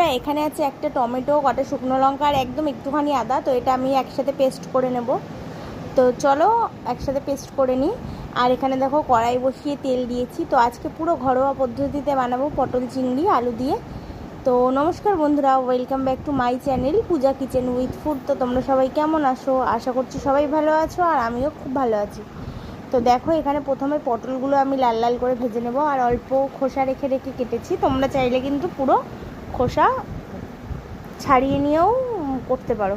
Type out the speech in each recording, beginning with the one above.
বন্ধুরা, এখানে আছে একটা টমেটো, কটা শুকনো লঙ্কা আর একদম একটুখানি আদা। তো এটা আমি একসাথে পেস্ট করে নেব। তো চলো, একসাথে পেস্ট করে নিই। আর এখানে দেখো, কড়াই বসিয়ে তেল দিয়েছি। তো আজকে পুরো ঘরোয়া পদ্ধতিতে বানাবো পটল চিংড়ি, আলু দিয়ে। তো নমস্কার বন্ধুরা welcome back to my channel Puja kitchen with food তো তোমরা সবাই কেমন আসো আশা করছি সবাই ভালো আছো আর আমিও খুব ভালো আছি। তো দেখো, এখানে প্রথমে পটলগুলো আমি লাল লাল করে ভেজে নেব। আর অল্প খোসা রেখে রেখে কেটেছি। তোমরা চাইলে কিন্তু পুরো খোসা ছাড়িয়ে নিয়েও করতে পারো।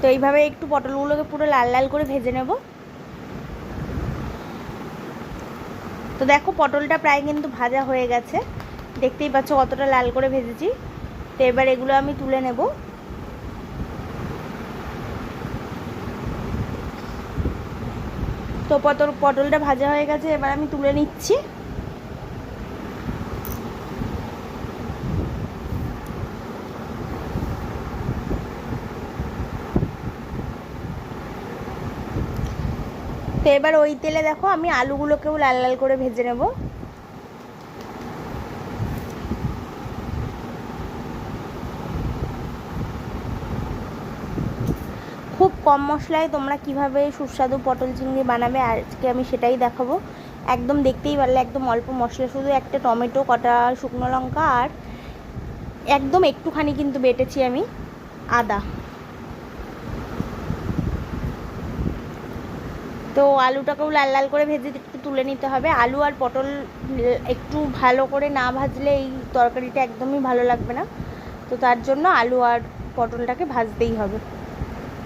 তো এইভাবে একটু পটলগুলোকে পুরো লাল লাল করে ভেজে নেব। তো দেখো পটলটা প্রায় কিন্তু ভাজা হয়ে গেছে। দেখতেই পাচ্ছ কতটা লাল করে ভেজেছি। তো এবার এগুলো আমি তুলে নেব। তো পটল, পটলটা ভাজা হয়ে গেছে, এবার আমি তুলে নিচ্ছি। তো এবার ওই তেলে দেখো আমি আলুগুলোকেও লাল লাল করে ভেজে নেব। খুব কম মশলায় তোমরা কীভাবে সুস্বাদু পটল চিংড়ি বানাবে আজকে আমি সেটাই দেখাবো। একদম দেখতেই পারলে একদম অল্প মশলা, শুধু একটা টমেটো, কটা শুকনো লঙ্কা আর একদম একটুখানি কিন্তু বেটেছি আমি আদা। তো আলুটাকেও লাল লাল করে ভেজে একটু তুলে নিতে হবে। আলু আর পটল একটু ভালো করে না ভাজলে এই তরকারিটা একদমই ভালো লাগবে না। তো তার জন্য আলু আর পটলটাকে ভাজতেই হবে।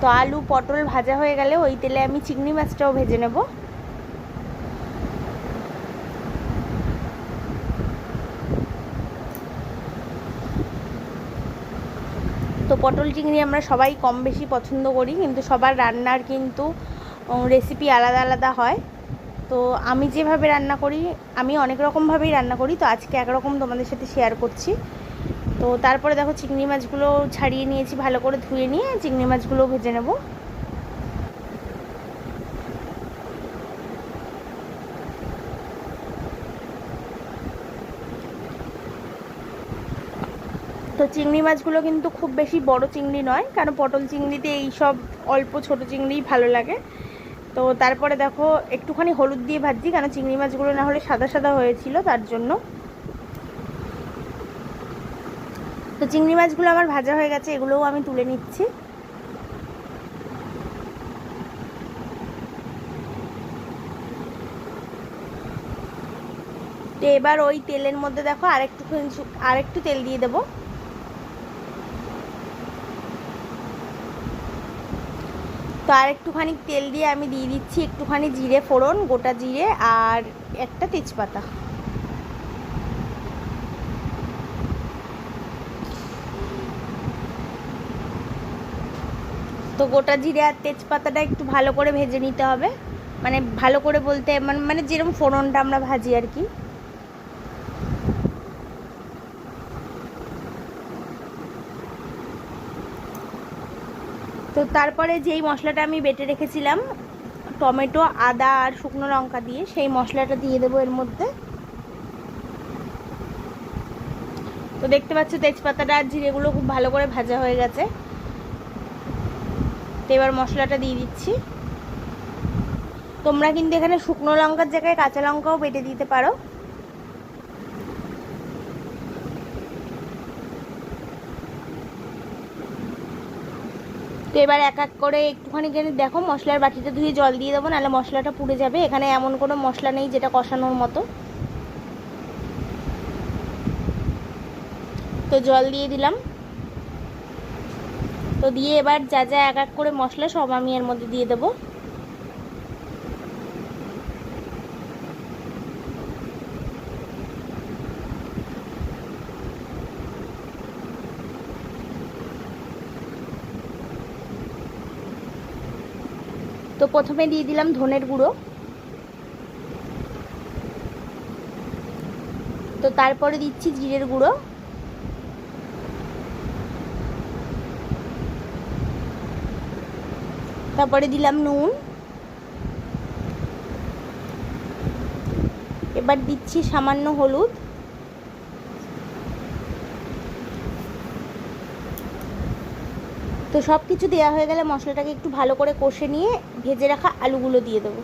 তো আলু পটল ভাজা হয়ে গেলে ওই তেলে আমি চিংড়ি মাছটাও ভেজে নেব। তো পটল চিংড়ি আমরা সবাই কম বেশি পছন্দ করি, কিন্তু সবার রান্নার কিন্তু রেসিপি আলাদা আলাদা হয়। তো আমি যেভাবে রান্না করি, আমি অনেক রকমভাবেই রান্না করি, তো আজকে একরকম তোমাদের সাথে শেয়ার করছি। তো তারপরে দেখো চিংড়ি মাছগুলো ছাড়িয়ে নিয়েছি, ভালো করে ধুয়ে নিয়ে চিংড়ি মাছগুলো ভেজে নেব। তো চিংড়ি মাছগুলো কিন্তু খুব বেশি বড় চিংড়ি নয়, কারণ পটল চিংড়িতে এই সব অল্প ছোট চিংড়িই ভালো লাগে। তো তারপরে দেখো, একটুখানি হলুদ দিয়ে ভাজছি কারণ চিংড়ি মাছগুলো না হলে সাদা সাদা হয়েছিল তার জন্য। তো চিংড়ি মাছগুলো আমার ভাজা হয়ে গেছে, এগুলোও আমি তুলে নিচ্ছি। তো এবার ওই তেলের মধ্যে দেখো আরেকটু আরেকটু তেল দিয়ে দেবো। তো আর একটুখানি তেল দিয়ে আমি দিয়ে দিচ্ছি একটুখানি জিরে ফোড়ন, গোটা জিরে আর একটা তেজপাতা। তো গোটা জিরে আর তেজপাতাটা একটু ভালো করে ভেজে নিতে হবে। মানে ভালো করে বলতে মানে মানে যেরকম ফোড়নটা আমরা ভাজি আর কি। তো তারপরে যেই মশলাটা আমি বেটে রেখেছিলাম, টমেটো, আদা আর শুকনো লঙ্কা দিয়ে, সেই মশলাটা দিয়ে দেবো এর মধ্যে। তো দেখতে পাচ্ছ তেজপাতাটা আর জিরেগুলো খুব ভালো করে ভাজা হয়ে গেছে। তো এবার মশলাটা দিয়ে দিচ্ছি। তোমরা কিন্তু এখানে শুকনো লঙ্কার জায়গায় কাঁচা লঙ্কাও বেটে দিতে পারো। তো এবার এক এক করে একটুখানি কেন দেখো, মশলার বাটিতে ধুয়ে জল দিয়ে দেবো, নাহলে মশলাটা পুড়ে যাবে। এখানে এমন কোনো মশলা নেই যেটা কষানোর মতো। তো জল দিয়ে দিলাম। তো দিয়ে এবার যা যা এক এক করে মশলা সব আমি এর মধ্যে দিয়ে দেবো। তো প্রথমে দিয়ে দিলাম ধনের গুঁড়ো। তো তারপরে দিচ্ছি জিরের গুঁড়ো। তারপরে দিলাম নুন। এবার দিচ্ছি সামান্য হলুদ। তো সব কিছু দেওয়া হয়ে গেলে মশলাটাকে একটু ভালো করে কষে নিয়ে ভেজে রাখা আলুগুলো দিয়ে দেবো।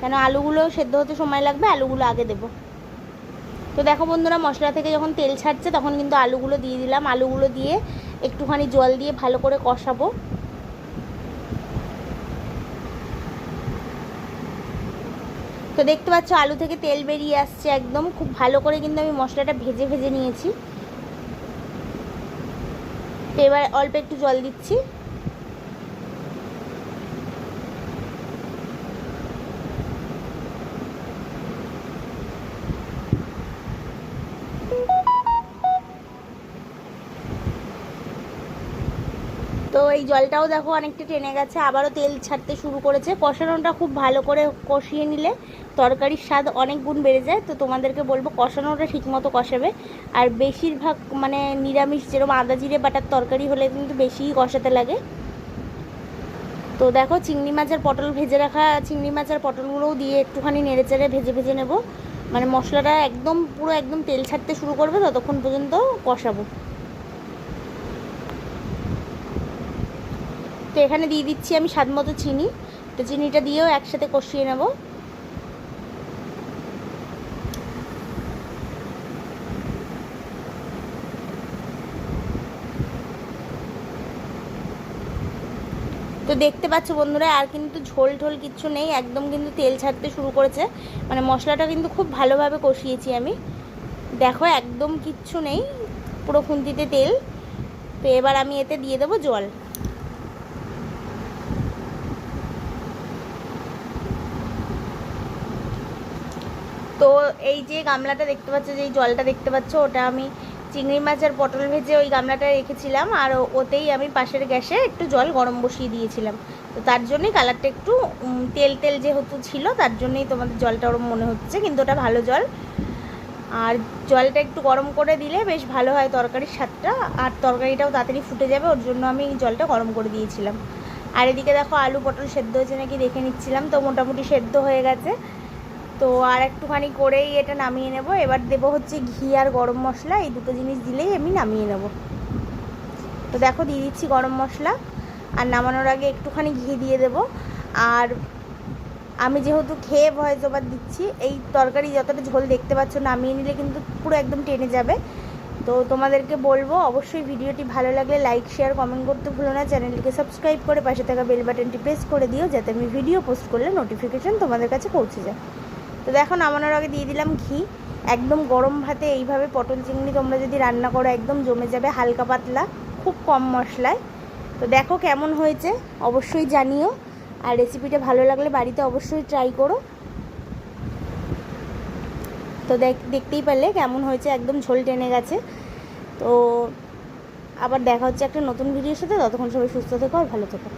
কেন আলুগুলো সেদ্ধ হতে সময় লাগবে, আলুগুলো আগে দেবো। তো দেখো বন্ধুরা, মশলা থেকে যখন তেল ছাড়ছে তখন কিন্তু আলুগুলো দিয়ে দিলাম। আলুগুলো দিয়ে একটুখানি জল দিয়ে ভালো করে কষাবো। তো দেখতে পাচ্ছ আলু থেকে তেল বেরিয়ে আসছে একদম। খুব ভালো করে কিন্তু আমি মশলাটা ভেজে ভেজে নিয়েছি। এবার অল্প একটু জল দিচ্ছি। এই জলটাও দেখো অনেকটা টেনে গেছে, আবারও তেল ছাড়তে শুরু করেছে। কষানোটা খুব ভালো করে কষিয়ে নিলে তরকারির স্বাদ অনেক গুণ বেড়ে যায়। তো তোমাদেরকে বলব, কষানোটা ঠিকমতো কষাবে। আর বেশিরভাগ মানে নিরামিষ যেরকম আদা জিরে বাটার তরকারি হলে কিন্তু বেশিই কষাতে লাগে। তো দেখো, চিংড়ি মাছ আর পটল ভেজে রাখা, চিংড়ি মাছ আর পটলগুলোও দিয়ে একটুখানি নেড়ে চেড়ে ভেজে ভেজে নেব। মানে মশলাটা একদম, পুরো একদম তেল ছাড়তে শুরু করবে, ততক্ষণ পর্যন্ত কষাবো। তো এখানে দিয়ে দিচ্ছি আমি স্বাদ মতো চিনি। তো চিনিটা দিয়েও একসাথে কষিয়ে নেব। তো দেখতে পাচ্ছ বন্ধুরা, আর কিন্তু ঝোল ঝোল কিচ্ছু নেই, একদম কিন্তু তেল ছাড়তে শুরু করেছে। মানে মশলাটা কিন্তু খুব ভালোভাবে কষিয়েছি আমি। দেখো, একদম কিচ্ছু নেই, পুরো খুন্তিতে তেল। তো এবার আমি এতে দিয়ে দেবো জল। তো এই যে গামলাটা দেখতে পাচ্ছ, যে জলটা দেখতে পাচ্ছ, ওটা আমি চিংড়ি মাছ আর পটল ভেজে ওই গামলাটা রেখেছিলাম। আর ওতেই আমি পাশের গ্যাসে একটু জল গরম বসিয়ে দিয়েছিলাম। তো তার জন্যই কালারটা একটু তেল তেল যেহেতু ছিল, তার জন্যই তোমাদের জলটা ওরম মনে হচ্ছে, কিন্তু ওটা ভালো জল। আর জলটা একটু গরম করে দিলে বেশ ভালো হয় তরকারির স্বাদটা। আর তরকারিটাও তাড়াতাড়ি ফুটে যাবে, ওর জন্য আমি জলটা গরম করে দিয়েছিলাম। আর এদিকে দেখো আলু পটল সেদ্ধ হয়েছে নাকি দেখে নিচ্ছিলাম, তো মোটামুটি সেদ্ধ হয়ে গেছে। তো আর একটুখানি করেই এটা নামিয়ে নেব। এবার দেবো হচ্ছে ঘি আর গরম মশলা, এই দুটো জিনিস দিলেই আমি নামিয়ে নেব। তো দেখো, দিয়ে দিচ্ছি গরম মশলা, আর নামানোর আগে একটুখানি ঘি দিয়ে দেব। আর আমি যেহেতু খেয়ে ভয়েস ওভার দিচ্ছি, এই তরকারি যতটা ঝোল দেখতে পাচ্ছ, নামিয়ে নিলে কিন্তু পুরো একদম টেনে যাবে। তো তোমাদেরকে বলব, অবশ্যই ভিডিওটি ভালো লাগলে লাইক, শেয়ার, কমেন্ট করতে ভুলো না। চ্যানেলটিকে সাবস্ক্রাইব করে পাশে থাকা বেল বাটনটি প্রেস করে দিও, যাতে আমি ভিডিও পোস্ট করলে নোটিফিকেশান তোমাদের কাছে পৌঁছে যায়। তো দেখো, নামানোর আগে দিয়ে দিলাম ঘি। একদম গরম ভাতে এইভাবে পটল চিংড়ি তোমরা যদি রান্না করো, একদম জমে যাবে হালকা পাতলা, খুব কম মশলায়। তো দেখো কেমন হয়েছে, অবশ্যই জানিও। আর রেসিপিটা ভালো লাগলে বাড়িতে অবশ্যই ট্রাই করো। তো দেখ, দেখতেই পারলে কেমন হয়েছে, একদম ঝোল টেনে গেছে। তো আবার দেখা হচ্ছে একটা নতুন ভিডিওর সাথে। ততক্ষণ সবাই সুস্থ থেকো আর ভালো থেকো।